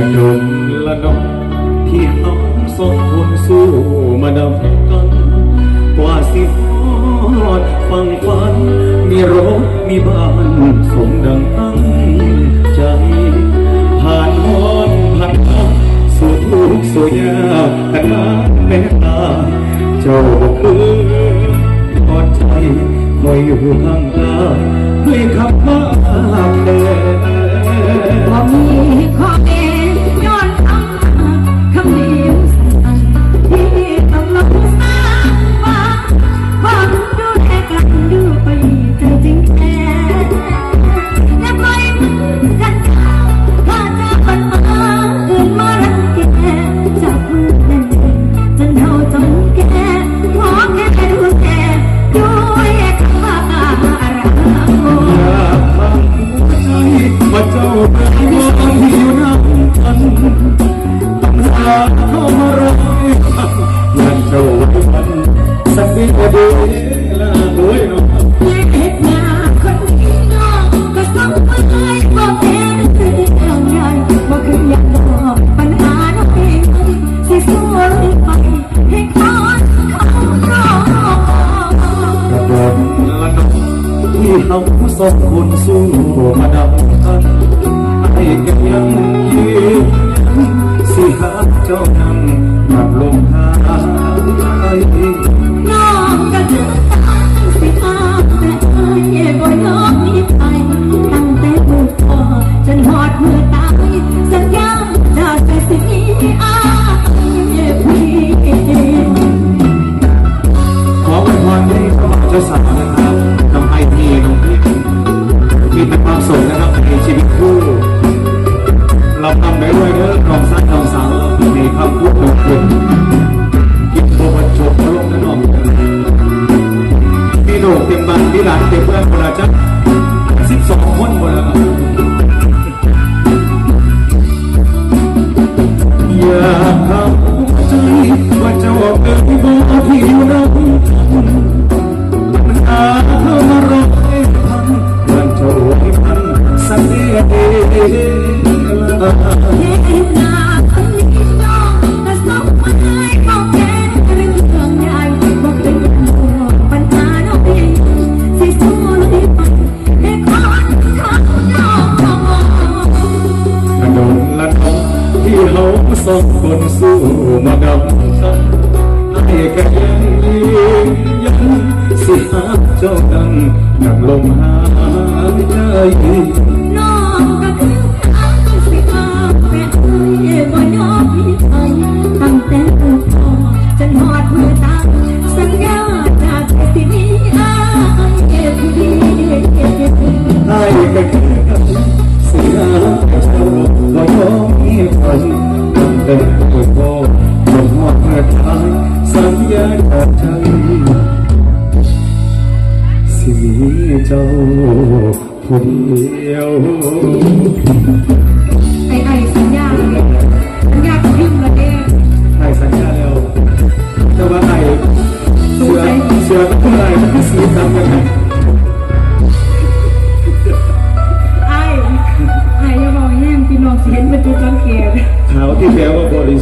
ระดมละนองที่เขาสองคนสู้มาดำกันกว่าสิฮอดฟังฝัน มีรถมีบ้านสมดังตั้งใจ ผ่านฮอนผ่านทางสู่ทุกสู่ยากกันมาแม่ตา เจ้าคือทอดใจคอยอยู่ข้างกาด้วยคำว่าเดิน ที่เขาสองคนสู้มาดับกันให้กันยังยืนสิหาเจ้านั่งนับลงหาำให้พี่น้องพี่มีแต่ความสุขนะครับในชีวิตคู่เราทำได้ด้วยเด้องของสั้นของสาวมีคำพูดของคุณกินโบมันจบลงนั่นองพี่โด่งเต็มบ้านพี่หลานเต็มเพื่อนคนละจักสิ สองคนสู้มาดำกันให้กันยังยืนยันสิหาเจ้าดังนับลมหายใจ ไปตั้งแต่ตัวพ่อจนหอดเมื่อท้ายสัญญาจากใจสิมีเจ้าผู้เดียวไอ้ไอ้สัญญาสัญญากับพิมพ์ละเด้ให้สัญญาแล้วแต่ว่าไอ้เสือเสือกับผู้ใดมันคือสีดำกันไงไอ้ไอ้ย่าบอกแห้งพี่น้องสิเห็นเป็นตัวจอน ขาวที่แปลว่าบริ